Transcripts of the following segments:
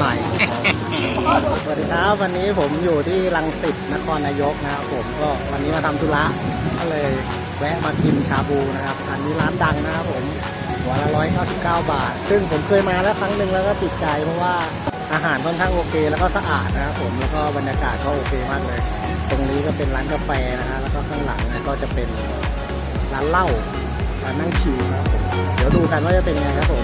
หน่อย สวัสดีครับวันนี้ผมอยู่ที่รังสิตนครนายกนะครับผมก็วันนี้มาทำธุระก็เลยแวะมากินชาบูนะครับอันนี้ร้านดังนะครับผมหัวละร้อยเก้าสิบเก้าบาท ซึ่งผมเคยมาแล้วครั้งหนึ่งแล้วก็ติดใจเพราะว่าอาหารค่อนข้างโอเค แล้วก็สะอาดนะครับผมแล้วก็บรรยากาศก็โอเคมากเลย ตรงนี้ก็เป็นร้านกาแฟนะฮะแล้วก็ข้างหลังก็จะเป็นร้านเหล้าร้านนั่งชิลนะครับผมเดี๋ยวดูกันว่าจะเป็นไงครับผม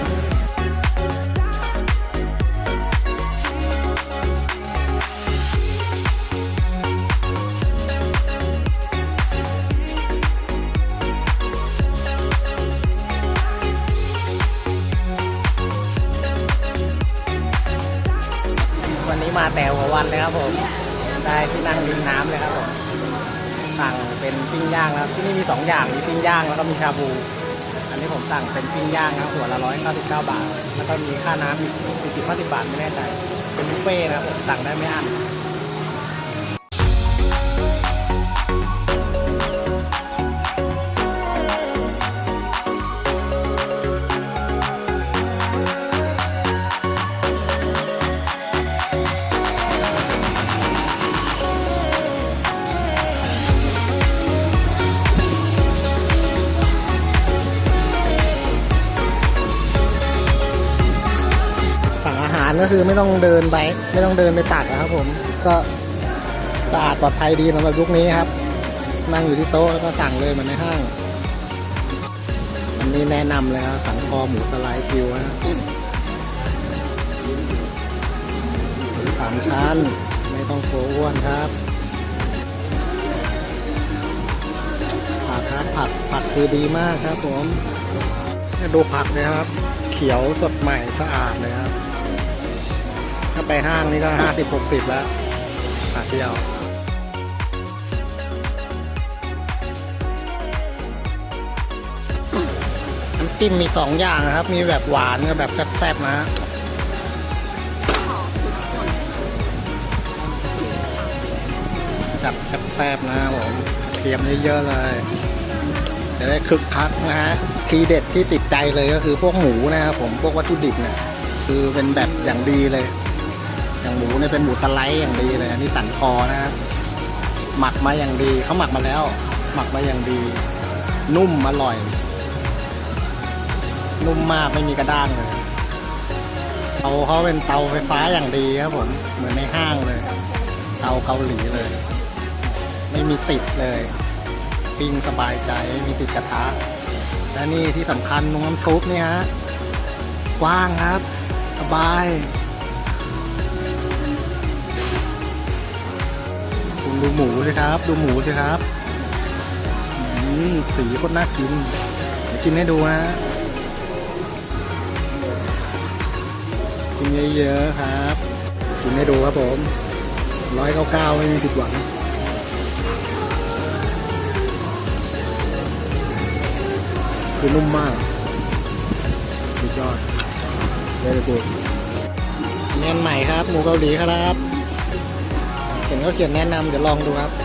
แต่หัววันเลยครับผม ได้ที่นั่งริมน้ำเลยครับผมสั่งเป็นปิ้งย่างนะครับที่นี่มีสองอย่างมีปิ้งย่างแล้วก็มีชาบู อันนี้ผมสั่งเป็นปิ้งย่างนะหัวละร้อยเก้าสิบเก้าบาท แล้วก็มีค่าน้ำอีกสี่สิบห้าสิบบาทไม่แน่ใจเป็นบุฟเฟ่นะครับผมสั่งได้ไม่อั้น ก็คือไม่ต้องเดินไปไม่ต้องเดินไปตักนะครับ ผมก็สะอาดปลอดภัยดีสำหรับยุคนี้ครับ นั่งอยู่ที่โต๊ะแล้วก็สั่งเลยเหมือนในห้างอันนี้แนะนำเลยครับสันคอหมูสไลด์กิวนะสามชั้น ไม่ต้องโกลัวอ้วนครับผักครับผักผักคือดีมากครับผมให้ดูผักเลยครับ เขียวสดใหม่สะอาดเลยครับ ถ้าไปห้างนี่ก็ห้าสิบหกสิบแล้วหาเที่ยวน้ำจิ้มมีสองอย่างนะครับ มีแบบหวานกับแบบแซ่บๆนะแบบแซ่บๆนะผมเทียมเยอะๆเลยจะได้คึกคักนะฮะทีเด็ดที่ติดใจเลยก็คือพวกหมูนะครับผมพวกวัตถุดิบเนี่ยคือเป็นแบบอย่างดีเลย อย่างหมูเนี่ยเป็นหมูสไลด์อย่างดีเลยอันนี้สันคอนะครับหมักมาอย่างดีเขาหมักมาแล้ว หมักมาอย่างดี นุ่มอร่อย นุ่มมากไม่มีกระด้างเลยเตาเขาเป็นเตาไฟฟ้าอย่างดีครับผมเหมือนในห้างเลย เตาเกาหลีเลย ไม่มีติดเลยปิ้งสบายใจไม่มีติดกระทะและนี่ที่สำคัญตรงน้ำซุปนี่ฮะกว้างครับ สบาย ดูหมูสิครับ ดูหมูสิครับสีโคตรน่ากินกินให้ดูนะกินเยอะๆครับกินให้ดูครับผมร้อยเก้าเก้าไม่มีผิดหวังคือนุ่มมากสุดยอดเลยกูแนนใหม่ครับ หมูเกาหลีครับ เห็เขาเขียนแนะนำเดี๋ยวลองดูครับ เ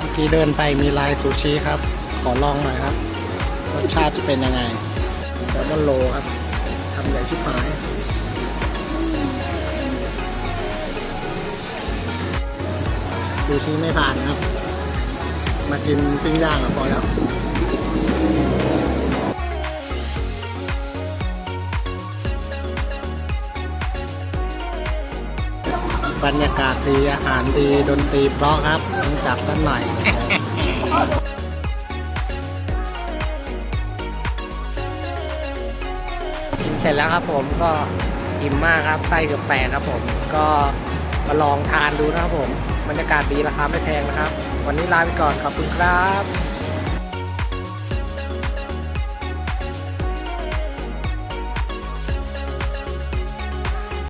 มื่อกี้เดินไปมีลายซูชิครับ ขอลองหน่อยครับ รสชาติจะเป็นยังไงแซลมอนโลครับทำใหญ่ชิบหาย ดูที่ไม่ผ่านครับ มากินปิ้งย่างก็พอแล้วบรรยากาศดีอาหารดีดนตรีเพราะครับต้องจับกันหน่อย กินเสร็จแล้วครับผมก็อิ่มมากครับไส้เกือบแตกครับผม ก็มาลองทานดูนะครับผม บรรยากาศดีราคาไม่แพงนะครับ วันนี้ลาไปก่อนขอบคุณครับ